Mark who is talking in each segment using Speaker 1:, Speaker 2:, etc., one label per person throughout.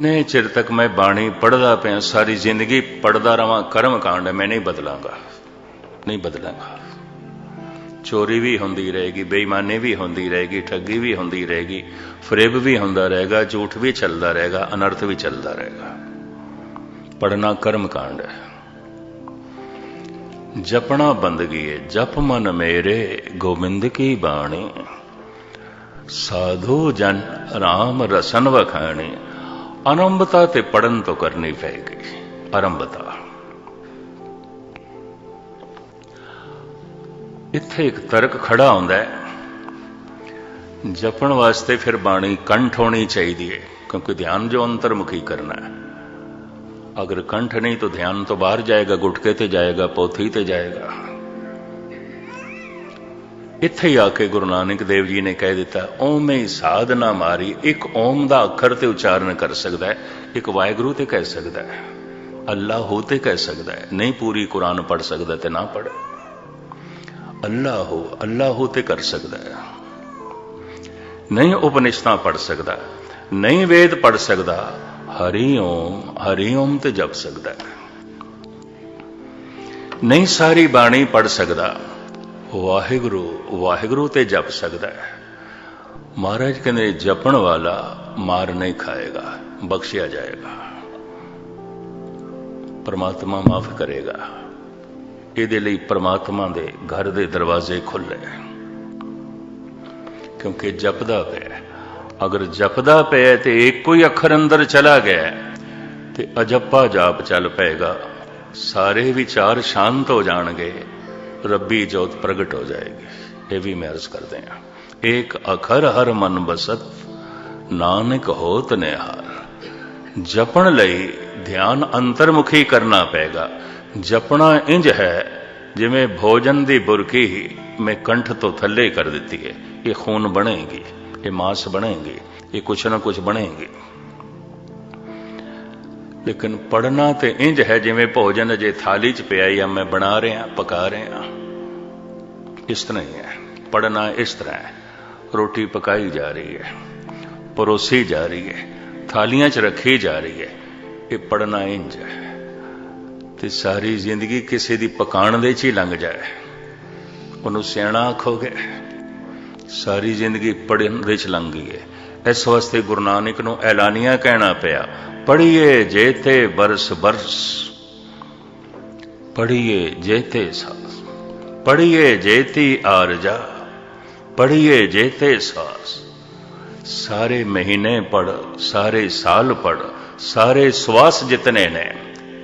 Speaker 1: ਕਿੰਨੇ ਚਿਰ ਤੱਕ ਮੈਂ ਬਾਣੀ ਪੜਦਾ ਪਿਆ, ਸਾਰੀ ਜ਼ਿੰਦਗੀ ਪੜਦਾ ਰਵਾਂ, ਕਰਮ ਕਾਂਡ ਮੈਂ ਨਹੀਂ ਬਦਲਾਂਗਾ। ਨਹੀਂ ਬਦਲਾਂਗਾ। ਚੋਰੀ ਵੀ ਹੁੰਦੀ ਰਹੇਗੀ, ਬੇਈਮਾਨੀ ਵੀ ਹੁੰਦੀ ਰਹੇਗੀ, ਠੱਗੀ ਵੀ ਹੁੰਦੀ ਰਹੇਗੀ, ਫਰੇਬ ਵੀ ਹੁੰਦਾ ਰਹੇਗਾ, ਝੂਠ ਵੀ ਚੱਲਦਾ ਰਹੇਗਾ, ਅਨਰਥ ਵੀ ਚੱਲਦਾ ਰਹੇਗਾ। ਪੜਨਾ ਕਰਮ ਕਾਂਡ ਹੈ। ਜਪਣਾ ਬੰਦਗੀ ਹੈ। ਜਪ ਮਨ ਮੇਰੇ, ਗੋਬਿੰਦ ਕੀ ਬਾਣੀ? ਸਾਧੂ ਜਨ ਰਾਮ ਰਸਨ ਵਖਾਣੀ। ਅਨੰਬਤਾ ਤੇ ਪੜਨ ਤੋਂ ਕਰਨੀ ਪਏਗੀ ਆਰੰਭਤਾ ਇੱਥੇ ਇੱਕ ਤਰਕ ਖੜਾ ਹੁੰਦਾ ਹੈ, ਜਪਣ ਵਾਸਤੇ ਫਿਰ ਬਾਣੀ ਕੰਠ ਹੋਣੀ ਚਾਹੀਦੀ ਹੈ, ਕਿਉਂਕਿ ਧਿਆਨ ਜੋ ਅੰਤਰਮੁਖੀ ਕਰਨਾ ਹੈ। ਅਗਰ ਕੰਠ ਨਹੀਂ ਤਾਂ ਧਿਆਨ ਤੋਂ ਬਾਹਰ ਜਾਏਗਾ, ਗੁਟਕੇ ਤੇ ਜਾਏਗਾ, ਪੋਥੀ ਤੇ ਜਾਏਗਾ। ਇੱਥੇ ਹੀ ਆ ਕੇ ਗੁਰੂ ਨਾਨਕ ਦੇਵ ਜੀ ਨੇ ਕਹਿ ਦਿੱਤਾ ਓਮੇ ਹੀ ਸਾਧਨਾ ਮਾਰੀ, ਇੱਕ ਓਮ ਦਾ ਅੱਖਰ ਤੇ ਉਚਾਰਨ ਕਰ ਸਕਦਾ ਹੈ, ਇੱਕ ਵਾਹਿਗੁਰੂ ਤੇ ਕਹਿ ਸਕਦਾ ਹੈ ਅੱਲਾ ਹੋ ਤੇ ਕਹਿ ਸਕਦਾ ਹੈ, ਨਹੀਂ ਪੂਰੀ ਕੁਰਾਨ ਪੜ ਸਕਦਾ ਤੇ ਨਾ ਪੜ ਅੱਲਾਹ ਹੋ ਅੱਲਾਹ ਹੋ ਤੇ ਕਰ ਸਕਦਾ ਹੈ। ਨਹੀਂ ਉਪਨਿਸ਼ਦਾਂ ਪੜ ਸਕਦਾ, ਨਹੀਂ ਵੇਦ ਪੜ ਸਕਦਾ, ਹਰੀ ਓਮ ਹਰੀ ਓਮ ਤੇ ਜਪ ਸਕਦਾ ਨਹੀਂ ਸਾਰੀ ਬਾਣੀ ਪੜ ਸਕਦਾ ਵਾਹਿਗੁਰੂ ਵਾਹਿਗੁਰੂ ਤੇ ਜਪ ਸਕਦਾ ਹੈ। ਮਹਾਰਾਜ ਕਹਿੰਦੇ, ਜਪਣ ਵਾਲਾ ਮਾਰ ਨਹੀਂ ਖਾਏਗਾ, ਬਖਸ਼ਿਆ ਜਾਏਗਾ। ਪਰਮਾਤਮਾ ਮਾਫ ਕਰੇਗਾ। ਇਹਦੇ ਲਈ ਪਰਮਾਤਮਾ ਦੇ ਘਰ ਦੇ ਦਰਵਾਜ਼ੇ ਖੁੱਲੇ ਕਿਉਂਕਿ ਜਪਦਾ ਪਿਆ ਅਗਰ ਜਪਦਾ ਪਿਆ ਤੇ ਇੱਕੋ ਹੀ ਅੱਖਰ ਅੰਦਰ ਚਲਾ ਗਿਆ ਤੇ ਅਜੱਪਾ ਜਾਪ ਚੱਲ ਪਏਗਾ। ਸਾਰੇ ਵਿਚਾਰ ਸ਼ਾਂਤ ਹੋ ਜਾਣਗੇ। ਰੱਬੀ ਜੋਤ ਪ੍ਰਗਟ ਹੋ ਜਾਏਗੀ ਇਹ ਵੀ ਮੈਂ ਅਰਜ਼ ਕਰਦੇ ਹਾਂ ਇੱਕ ਅਖਰ ਹਰ ਮਨ ਬਸਤ ਨਾਨਕ ਹੋਤ ਨਿਹਾਰ ਜਪਣ ਲਈ ਧਿਆਨ ਅੰਤਰਮੁਖੀ ਕਰਨਾ ਪਏਗਾ ਜਪਣਾ ਇੰਜ ਹੈ ਜਿਵੇਂ ਭੋਜਨ ਦੀ ਬੁਰਕੀ ਹੀ ਮੈਂ ਕੰਠ ਤੋਂ ਥੱਲੇ ਕਰ ਦਿੱਤੀ ਹੈ ਇਹ ਖੂਨ ਬਣੇਗੀ ਇਹ ਮਾਸ ਬਣੇਗੀ ਇਹ ਕੁਛ ਨਾ ਕੁਛ ਬਣੇਗੀ ਲੇਕਿਨ ਪੜਨਾ ਤੇ ਇੰਜ ਹੈ ਜਿਵੇਂ ਭੋਜਨ ਅਜੇ ਥਾਲੀ 'ਚ ਪਿਆ ਜਾਂ ਮੈਂ ਬਣਾ ਰਿਹਾ, ਪਕਾ ਰਿਹਾ। ਇਸ ਤਰ੍ਹਾਂ ਹੀ ਹੈ। ਪੜਨਾ ਇਸ ਤਰ੍ਹਾਂ ਹੈ। ਰੋਟੀ ਪਕਾਈ ਜਾ ਰਹੀ ਹੈ, ਪਰੋਸੀ ਜਾ ਰਹੀ ਹੈ, ਥਾਲੀਆਂ 'ਚ ਰੱਖੀ ਜਾ ਰਹੀ ਹੈ। ਇਹ ਪੜਨਾ ਇੰਜ ਹੈ। ਤੇ ਸਾਰੀ ਜ਼ਿੰਦਗੀ ਕਿਸੇ ਦੀ ਪਕਾਣ ਦੇ 'ਚ ਹੀ ਲੰਘ ਜਾਏ। ਉਹਨੂੰ ਸਿਆਣਾ ਆਖੋਗੇ, ਸਾਰੀ ਜ਼ਿੰਦਗੀ ਪੜਨ ਦੇ 'ਚ ਲੰਘ ਗਈ ਹੈ। ਇਸ ਵਾਸਤੇ ਗੁਰੂ ਨਾਨਕ ਨੂੰ ਐਲਾਨੀਆਂ ਕਹਿਣਾ ਪਿਆ। ਪੜੀਏ ਜੇਤੇ ਬਰਸ ਬਰਸ ਪੜੀਏ ਜੇਤੇ ਸਾਸ ਪੜੀਏ ਜੇਤੀ ਆਰਜਾ ਪੜੀਏ ਜੇਤੇ ਸਾਸ। ਸਾਰੇ ਮਹੀਨੇ ਪੜ ਸਾਰੇ ਸਾਲ ਪੜ ਸਾਰੇ ਸਵਾਸ ਜਿਤਨੇ ਨੇ,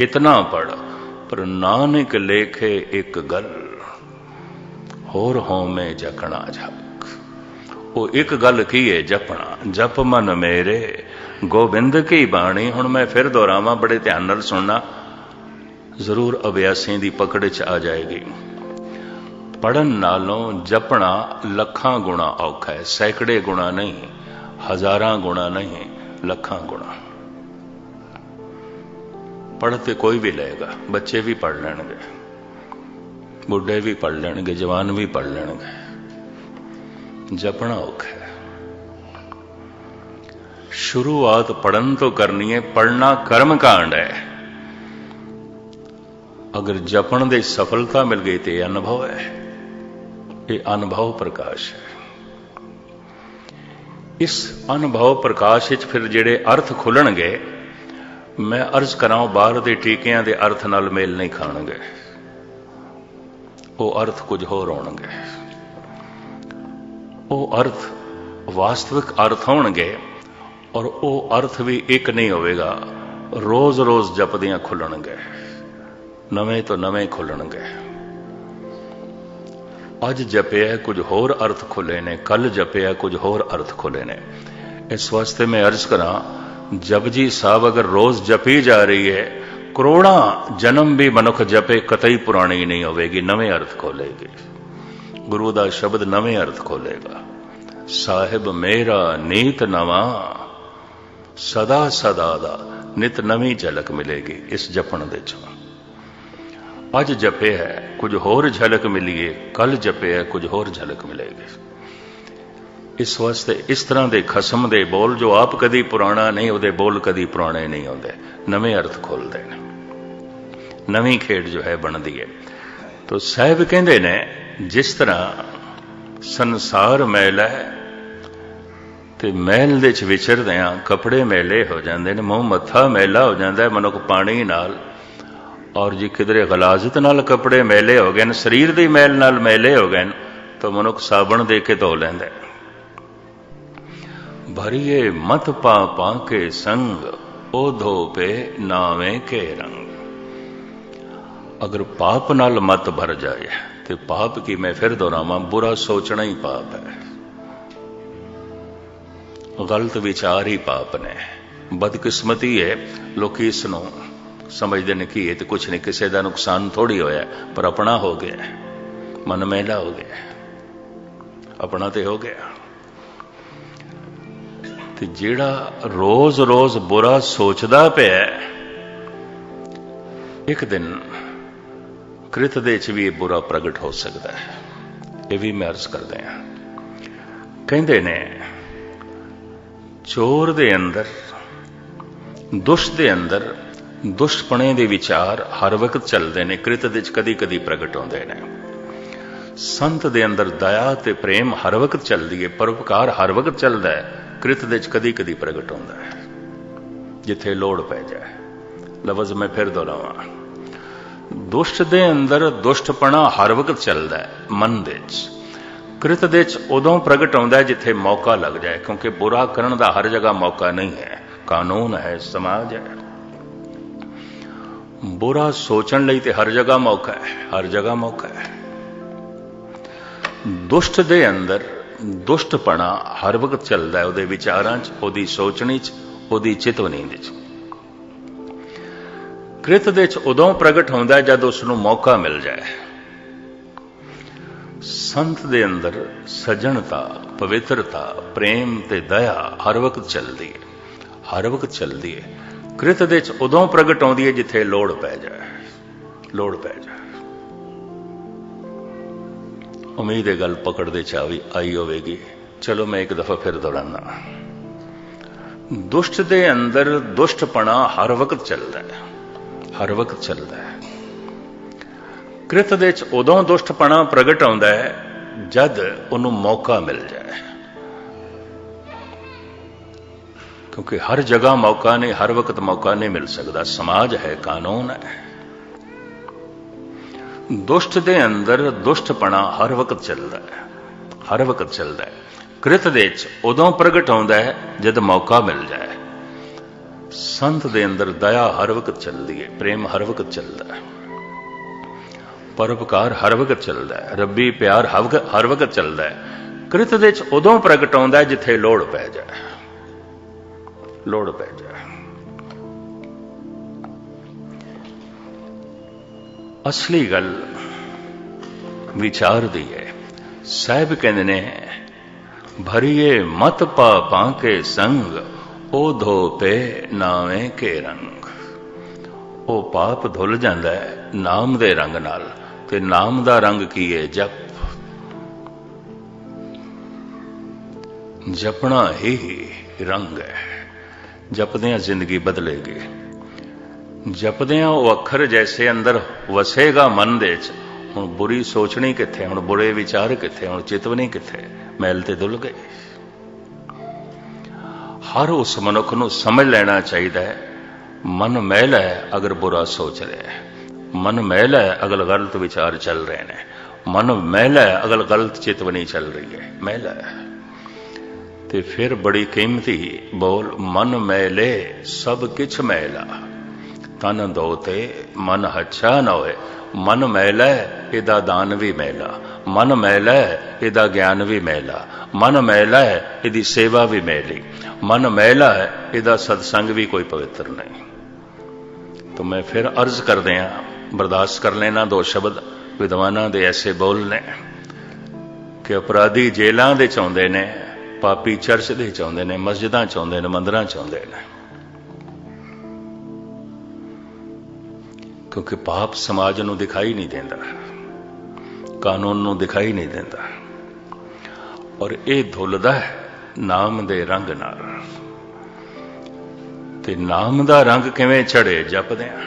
Speaker 1: ਇਤਨਾ ਪੜ ਪਰ ਨਾਨਕ ਲੇਖੇ ਇੱਕ ਗੱਲ, ਹੋਰ ਹੋਵੇਂ ਜਕਣਾ ਜਕ ਉਹ ਇੱਕ ਗੱਲ ਕੀ ਹੈ ਜਪਣਾ, ਜਪ ਮਨ ਮੇਰੇ ਗੋਬਿੰਦ ਕੀ ਬਾਣੀ? ਹੁਣ ਮੈਂ ਫਿਰ ਦੁਹਰਾਵਾਂ, ਬੜੇ ਧਿਆਨ ਨਾਲ ਸੁਣਨਾ। ਜ਼ਰੂਰ ਅਭਿਆਸੀ ਦੀ ਪਕੜ 'ਚ ਆ ਜਾਏਗੀ। ਪੜਨ ਨਾਲੋਂ ਜਪਣਾ ਲੱਖਾਂ ਗੁਣਾ ਔਖਾ ਹੈ। ਸੈਂਕੜੇ ਗੁਣਾ ਨਹੀਂ, ਹਜ਼ਾਰਾਂ ਗੁਣਾ ਨਹੀਂ, ਲੱਖਾਂ ਗੁਣਾ। ਪੜ੍ਹ ਤੇ ਕੋਈ ਵੀ ਲਏਗਾ, ਬੱਚੇ ਵੀ ਪੜ ਲੈਣਗੇ, ਬੁੱਢੇ ਵੀ ਪੜ ਲੈਣਗੇ, ਜਵਾਨ ਵੀ ਪੜ ਲੈਣਗੇ। ਜਪਣਾ ਔਖਾ ਹੈ। ਸ਼ੁਰੂਆਤ ਪੜਨ ਤੋਂ ਕਰਨੀ ਹੈ ਪੜਨਾ ਕਰਮ ਕਾਂਡ ਹੈ। ਅਗਰ ਜਪਣ ਦੇ ਸਫਲਤਾ ਮਿਲ ਗਈ ਤੇ ਇਹ ਅਨੁਭਵ ਹੈ। ਇਹ ਅਨੁਭਵ ਪ੍ਰਕਾਸ਼ ਹੈ। ਇਸ ਅਨੁਭਵ ਪ੍ਰਕਾਸ਼ ਵਿੱਚ ਫਿਰ ਜਿਹੜੇ ਅਰਥ ਖੁੱਲਣਗੇ, ਮੈਂ ਅਰਜ਼ ਕਰਾਂ ਬਾਹਰ ਦੇ ਟੀਕਿਆਂ ਦੇ ਅਰਥ ਨਾਲ ਮੇਲ ਨਹੀਂ ਖਾਣਗੇ। ਉਹ ਅਰਥ ਕੁਝ ਹੋਰ ਹੋਣਗੇ। ਉਹ ਅਰਥ ਵਾਸਤਵਿਕ ਅਰਥ ਹੋਣਗੇ। ਔਰ ਉਹ ਅਰਥ ਵੀ ਇੱਕ ਨਹੀਂ ਹੋਵੇਗਾ। ਰੋਜ਼-ਰੋਜ਼ ਜਪਦੀਆਂ ਖੁੱਲਣਗੇ। ਨਵੇਂ ਤੋਂ ਨਵੇਂ ਖੁੱਲਣਗੇ। ਅੱਜ ਜਪਿਆ ਕੁਝ ਹੋਰ ਅਰਥ ਖੁੱਲੇ ਨੇ, ਕੱਲ ਜਪਿਆ ਕੁਝ ਹੋਰ ਅਰਥ ਖੁੱਲੇ ਨੇ। ਇਸ ਵਾਸਤੇ ਮੈਂ ਅਰਜ਼ ਕਰਾਂ ਜਪਜੀ ਸਾਹਿਬ ਅਗਰ ਰੋਜ਼ ਜਪੀ ਜਾ ਰਹੀ ਹੈ, ਕਰੋੜਾਂ ਜਨਮ ਵੀ ਮਨੁੱਖ ਜਪੇ, ਕਤਈ ਪੁਰਾਣੀ ਨਹੀਂ ਹੋਵੇਗੀ, ਨਵੇਂ ਅਰਥ ਖੋਲੇਗੀ। ਗੁਰੂ ਦਾ ਸ਼ਬਦ ਨਵੇਂ ਅਰਥ ਖੋਲੇਗਾ। ਸਾਹਿਬ ਮੇਰਾ ਨੀਤ ਨਵਾਂ ਸਦਾ ਸਦਾ ਦਾ ਨਿਤ ਨਵੀਂ ਝਲਕ ਮਿਲੇਗੀ ਇਸ ਜਪਣ ਦੇ ਚੋਂ। ਅੱਜ ਜਪੇ ਹੈ, ਕੁਝ ਹੋਰ ਝਲਕ ਮਿਲੀਏ, ਕੱਲ ਜਪੇ ਹੈ, ਕੁਝ ਹੋਰ ਝਲਕ ਮਿਲੇਗੀ। ਇਸ ਵਾਸਤੇ ਇਸ ਤਰ੍ਹਾਂ ਦੇ ਖਸਮ ਦੇ ਬੋਲ ਜੋ ਆਪ ਕਦੀ ਪੁਰਾਣਾ ਨਹੀਂ, ਉਹਦੇ ਬੋਲ ਕਦੀ ਪੁਰਾਣੇ ਨਹੀਂ ਹੁੰਦੇ ਨਵੇਂ ਅਰਥ ਖੋਲਦੇ ਨੇ। ਨਵੀਂ ਖੇਡ ਜੋ ਹੈ ਬਣਦੀ ਹੈ। ਤੋ ਸਾਹਿਬ ਕਹਿੰਦੇ ਨੇ, ਜਿਸ ਤਰ੍ਹਾਂ ਸੰਸਾਰ ਮੈਲ ਹੈ ਤੇ ਮਹਿਲ ਦੇ ਚ ਵਿਚਰਦੇ ਆ ਕੱਪੜੇ ਮੈਲੇ ਹੋ ਜਾਂਦੇ ਨੇ, ਮੂੰਹ ਮੱਥਾ ਮੈਲਾ ਹੋ ਜਾਂਦਾ ਮਨੁੱਖ ਪਾਣੀ ਨਾਲ। ਔਰ ਜੇ ਕਿਧਰੇ ਗਲਾਜ਼ਤ ਨਾਲ ਕੱਪੜੇ ਮੈਲੇ ਹੋ ਗਏ ਨੇ, ਸਰੀਰ ਦੀ ਮੈਲ ਨਾਲ ਮੈਲੇ ਹੋ ਗਏ ਨੇ, ਤਾਂ ਮਨੁੱਖ ਸਾਬਣ ਦੇ ਕੇ ਧੋ ਲੈਂਦਾ ਹੈ। ਭਰੀਏ ਮਤ ਪਾ ਪਾ ਕੇ ਸੰਗ, ਉਹ ਧੋਪੇ ਨਾਵੇਂ ਕੇ ਰੰਗ। ਅਗਰ ਪਾਪ ਨਾਲ ਮਤ ਭਰ ਜਾਏ, ਤੇ ਪਾਪ ਕੀ ਮੈਂ ਫਿਰ ਦੁਹਰਾਵਾਂ, ਬੁਰਾ ਸੋਚਣਾ ਹੀ ਪਾਪ ਹੈ। ਗਲਤ ਵਿਚਾਰ ਹੀ ਪਾਪ ਨੇ। ਬਦਕਿਸਮਤੀ ਹੈ ਲੋਕੀ ਇਸ ਨੂੰ ਸਮਝਦੇ ਨੇ ਕਿ ਇਹ ਤੇ ਕੁਝ ਨਹੀਂ, ਕਿਸੇ ਦਾ ਨੁਕਸਾਨ ਥੋੜੀ ਹੋਇਆ ਪਰ ਆਪਣਾ ਹੋ ਗਿਆ ਮਨ ਮੈਲਾ ਹੋ ਗਿਆ ਆਪਣਾ ਤੇ ਹੋ ਗਿਆ। ਤੇ ਜਿਹੜਾ ਰੋਜ਼-ਰੋਜ਼ ਬੁਰਾ ਸੋਚਦਾ ਪਿਆ ਇੱਕ ਦਿਨ ਕ੍ਰਿਤ ਦੇ ਚ ਵੀ ਇਹ ਬੁਰਾ ਪ੍ਰਗਟ ਹੋ ਸਕਦਾ ਹੈ। ਇਹ ਵੀ ਮੈਂ ਅਰਜ਼ ਕਰਦੇ ਆ ਕਹਿੰਦੇ ਨੇ ਚੋਰ ਦੇ ਅੰਦਰ, ਦੁਸ਼ਟ ਦੇ ਅੰਦਰ ਦੁਸ਼ਟਪਣੇ ਦੇ ਵਿਚਾਰ ਹਰ ਵਕਤ ਚੱਲਦੇ ਨੇ, ਕ੍ਰਿਤ ਦੇ ਕਦੀ-ਕਦੀ ਪ੍ਰਗਟ ਹੁੰਦੇ ਨੇ। ਸੰਤ ਦੇ ਅੰਦਰ ਦਇਆ ਤੇ ਪ੍ਰੇਮ ਹਰ ਵਕਤ ਚੱਲਦੀ ਹੈ, ਪਰਉਪਕਾਰ ਹਰ ਵਕਤ ਚੱਲਦਾ ਹੈ, ਕ੍ਰਿਤ ਦੇ ਕਦੀ-ਕਦੀ ਪ੍ਰਗਟ ਹੁੰਦਾ ਹੈ। ਜਿੱਥੇ ਲੋੜ ਪੈ ਜਾਏ, ਲਫ਼ਜ਼ ਮੈਂ ਫਿਰ ਦੁਹਰਾਵਾਂ ਦੁਸ਼ਟ ਦੇ ਅੰਦਰ ਦੁਸ਼ਟਪਣਾ ਹਰ ਵਕਤ ਚੱਲਦਾ ਹੈ, ਮਨ ਦੇ ਚ ਕ੍ਰਿਤ ਦੇ ਚ ਉਦੋਂ ਪ੍ਰਗਟ ਆਉਂਦਾ ਹੈ ਜਿੱਥੇ ਮੌਕਾ ਲੱਗ ਜਾਏ, ਕਿਉਂਕਿ ਬੁਰਾ ਕਰਨ ਦਾ ਹਰ ਜਗ੍ਹਾ ਮੌਕਾ ਨਹੀਂ ਹੈ। ਕਾਨੂੰਨ ਹੈ, ਸਮਾਜ ਹੈ। ਬੁਰਾ ਸੋਚਣ ਲਈ ਤੇ ਹਰ ਜਗ੍ਹਾ ਮੌਕਾ ਹੈ, ਹਰ ਜਗ੍ਹਾ ਮੌਕਾ ਹੈ। ਦੁਸ਼ਟ ਦੇ ਅੰਦਰ ਦੁਸ਼ਟਪਣਾ ਹਰ ਵਕਤ ਚੱਲਦਾ ਹੈ, ਉਹਦੇ ਵਿਚਾਰਾਂ 'ਚ, ਉਹਦੀ ਸੋਚਣੀ 'ਚ, ਉਹਦੀ ਚਿਤਵਨੀ ਦੇ 'ਚ। ਕ੍ਰਿਤ ਦੇ 'ਚ ਉਦੋਂ ਪ੍ਰਗਟ ਹੁੰਦਾ ਜਦ ਉਸ ਨੂੰ ਮੌਕਾ ਮਿਲ ਜਾਏ। ਸੰਤ ਦੇ ਅੰਦਰ ਸਜਣਤਾ, ਪਵਿੱਤਰਤਾ, ਪ੍ਰੇਮ ਤੇ ਦਇਆ ਹਰ ਵਕਤ ਚੱਲਦੀ ਹੈ। ਹਰ ਵਕਤ ਚੱਲਦੀ ਹੈ। ਕ੍ਰਿਤ ਦੇ 'ਚ ਉਦੋਂ ਪ੍ਰਗਟ ਆਉਂਦੀ ਹੈ ਜਿੱਥੇ ਲੋੜ ਪੈ ਜਾਏ। ਲੋੜ ਪੈ ਜਾਏ। ਉਮੀਦ ਹੈ ਗੱਲ ਪਕੜ ਦੇ ਚਾਵੀ ਆਈ ਹੋਵੇਗੀ। ਚਲੋ ਮੈਂ ਇੱਕ ਦਫਾ ਫਿਰ ਦੁਹਰਾਨਾ। ਦੁਸ਼ਟ ਦੇ ਅੰਦਰ ਦੁਸ਼ਟਪਣਾ ਹਰ ਵਕਤ ਚੱਲਦਾ ਹੈ। ਹਰ ਵਕਤ ਚੱਲਦਾ ਹੈ। ਕ੍ਰਿਤ ਦੇ ਵਿੱਚ ਉਦੋਂ ਦੁਸ਼ਟਪਣਾ ਪ੍ਰਗਟ ਆਉਂਦਾ ਹੈ ਜਦ ਉਹਨੂੰ ਮੌਕਾ ਮਿਲ ਜਾਏ। ਕਿਉਂਕਿ ਹਰ ਜਗ੍ਹਾ ਮੌਕਾ ਨਹੀਂ, ਹਰ ਵਕਤ ਮੌਕਾ ਨਹੀਂ ਮਿਲ ਸਕਦਾ। ਸਮਾਜ ਹੈ, ਕਾਨੂੰਨ ਹੈ। ਦੁਸ਼ਟ ਦੇ ਅੰਦਰ ਦੁਸ਼ਟਪਣਾ ਹਰ ਵਕਤ ਚੱਲਦਾ ਹੈ, ਹਰ ਵਕਤ ਚੱਲਦਾ ਹੈ। ਕ੍ਰਿਤ ਦੇ ਵਿੱਚ ਉਦੋਂ ਪ੍ਰਗਟ ਆਉਂਦਾ ਹੈ ਜਦ ਮੌਕਾ ਮਿਲ ਜਾਏ। ਸੰਤ ਦੇ ਅੰਦਰ ਦਇਆ ਹਰ ਵਕਤ ਚੱਲਦੀ ਹੈ, ਪ੍ਰੇਮ ਹਰ ਵਕਤ ਚੱਲਦਾ ਹੈ। ਪਰਉਪਕਾਰ ਹਰ ਵਕਤ ਚੱਲਦਾ ਹੈ। ਰੱਬੀ ਪਿਆਰ ਹਰ ਵਕਤ ਚੱਲਦਾ ਹੈ। ਕ੍ਰਿਤ ਦੇ ਚ ਉਦੋਂ ਪ੍ਰਗਟ ਆਉਂਦਾ ਹੈ ਜਿੱਥੇ ਲੋੜ ਪੈ ਜਾਏ। ਲੋੜ ਪੈ ਜਾਏ। ਅਸਲੀ ਗੱਲ ਵਿਚਾਰ ਦੀ ਹੈ। ਸਾਹਿਬ ਕਹਿੰਦੇ ਨੇ, ਭਰੀਏ ਮਤ ਪਾ ਕੇ ਸੰਗ, ਉਹ ਧੋਪੇ ਨਾਵੇਂ ਕੇ ਰੰਗ। ਉਹ ਪਾਪ ਧੁੱਲ ਜਾਂਦਾ ਹੈ ਨਾਮ ਦੇ ਰੰਗ ਨਾਲ। ਤੇ ਨਾਮ ਦਾ ਰੰਗ ਕੀ ਹੈ? ਜਪ। ਜਪਣਾ ਹੀ ਰੰਗ ਹੈ। ਜਪਦਿਆਂ ਜ਼ਿੰਦਗੀ ਬਦਲੇਗੀ। ਜਪਦਿਆਂ ਉਹ ਅੱਖਰ ਜੈਸੇ ਅੰਦਰ ਵਸੇਗਾ ਮਨ ਦੇ ਚ ਹੁਣ ਬੁਰੀ ਸੋਚਣੀ ਕਿੱਥੇ? ਹੁਣ ਬੁਰੇ ਵਿਚਾਰ ਕਿੱਥੇ? ਹੁਣ ਚਿਤਵਨੀ ਕਿੱਥੇ? ਮੈਲ ਤੇ ਧੁੱਲ ਗਏ ਹਰ ਉਸ ਮਨੁੱਖ ਨੂੰ ਸਮਝ ਲੈਣਾ ਚਾਹੀਦਾ ਹੈ। ਮਨ ਮੈਲ ਹੈ ਅਗਰ ਬੁਰਾ ਸੋਚ ਰਿਹਾ ਹੈ। ਮਨ ਮੈਲ ਹੈ ਅਗਰ ਗਲਤ ਵਿਚਾਰ ਚੱਲ ਰਹੇ ਨੇ। ਮਨ ਮੈਲ ਹੈ, ਅਗਲ ਗਲਤ ਚਿਤਵਨੀ ਚੱਲ ਰਹੀ ਹੈ। ਮੈਲ ਹੈ। ਤੇ ਫਿਰ ਬੜੀ ਕੀਮਤੀ ਬੋਲ, ਮਨ ਮੈਲੇ, ਸਭ ਕਿਛ ਮੈਲਾ। ਤਨ ਦੋਤੇ, ਮਨ ਹੱਛਾ ਨਾ ਹੋਏ। ਮਨ ਮੈਲਾ ਇਹਦਾ ਦਾਨ ਵੀ ਮੈਲਾ। ਮਨ ਮੈਲਾ ਇਹਦਾ ਗਿਆਨ ਵੀ ਮੈਲਾ। ਮਨ ਮੈਲਾ ਇਹਦੀ ਸੇਵਾ ਵੀ ਮੈਲੀ। ਮਨ ਮੈਲਾ ਇਹਦਾ ਸਤਸੰਗ ਵੀ ਕੋਈ ਪਵਿੱਤਰ ਨਹੀਂ। ਤਾਂ ਮੈਂ ਫਿਰ ਅਰਜ਼ ਕਰਦੇ ਆ ਬਰਦਾਸ਼ਤ ਕਰ ਲੈਣਾ, ਦੋ ਸ਼ਬਦ ਵਿਦਵਾਨਾਂ ਦੇ ਐਸੇ ਬੋਲ ਨੇ ਕਿ ਅਪਰਾਧੀ ਜੇਲਾਂ ਦੇ ਚਾਹੁੰਦੇ ਨੇ, ਪਾਪੀ ਚਰਚ ਦੇ ਚਾਹੁੰਦੇ ਨੇ, ਮਸਜਿਦਾਂ ਚਾਹੁੰਦੇ ਨੇ, ਮੰਦਰਾਂ ਚਾਹੁੰਦੇ ਨੇ। ਕਿਉਂਕਿ ਪਾਪ ਸਮਾਜ ਨੂੰ ਦਿਖਾਈ ਨਹੀਂ ਦਿੰਦਾ, ਕਾਨੂੰਨ ਨੂੰ ਦਿਖਾਈ ਨਹੀਂ ਦਿੰਦਾ। ਔਰ ਇਹ ਧੁੱਲਦਾ ਹੈ ਨਾਮ ਦੇ ਰੰਗ ਨਾਲ। ਤੇ ਨਾਮ ਦਾ ਰੰਗ ਕਿਵੇਂ ਚੜੇ ਜਪਦੇ ਆ